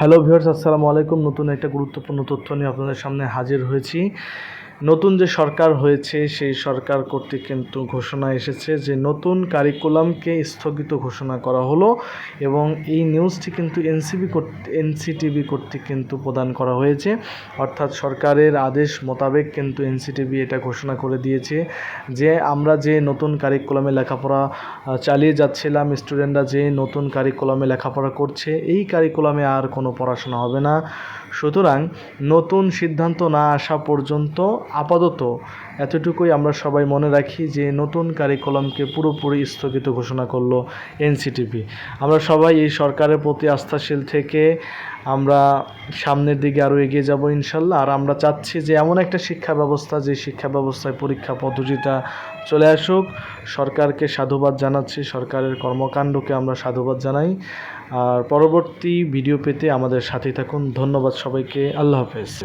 Hello viewers আসসালামু আলাইকুম। নতুন একটা গুরুত্বপূর্ণ তথ্য নিয়ে আপনাদের সামনে হাজির হয়েছি। নতুন যে সরকার হয়েছে, সেই সরকার কর্তৃক কিন্তু ঘোষণা এসেছে যে নতুন কারিকুলামকে স্থগিত ঘোষণা করা হলো এবং এই নিউজটি কিন্তু এনসিবি এনসিটিভি কর্তৃক কিন্তু প্রদান করা হয়েছে। অর্থাৎ সরকারের আদেশ মোতাবেক কিন্তু এনসিটিভি এটা ঘোষণা করে দিয়েছে যে আমরা যে নতুন কারিকুলামে লেখাপড়া চালিয়ে যাচ্ছিলাম স্টুডেন্টরা যে নতুন কারিকুলামে লেখাপড়া করছে, এই কারিকুলামে আর কোনো পড়াশোনা হবে না। সুতরাং নতুন সিদ্ধান্ত না আসা পর্যন্ত আপাতত এতটুকুই আমরা সবাই মনে রাখি যে নতুন কারিকুলামকে পুরোপুরি স্থগিত ঘোষণা করল এনসিটিভি আমরা সবাই এই সরকারের প্রতি আস্থাশীল থেকে আমরা সামনের দিকে আরও এগিয়ে যাব ইনশাল্লাহ। আর আমরা চাচ্ছি যে এমন একটা শিক্ষা ব্যবস্থা, যে শিক্ষা ব্যবস্থায় পরীক্ষা পদ্ধতিটা চলে আসুক। সরকারকে সাধুবাদ জানাচ্ছি, সরকারের কর্মকাণ্ডকে আমরা সাধুবাদ জানাই। আর পরবর্তী ভিডিও পেতে আমাদের সাথেই থাকুন। ধন্যবাদ সবাইকে। আল্লাহ হাফেজ।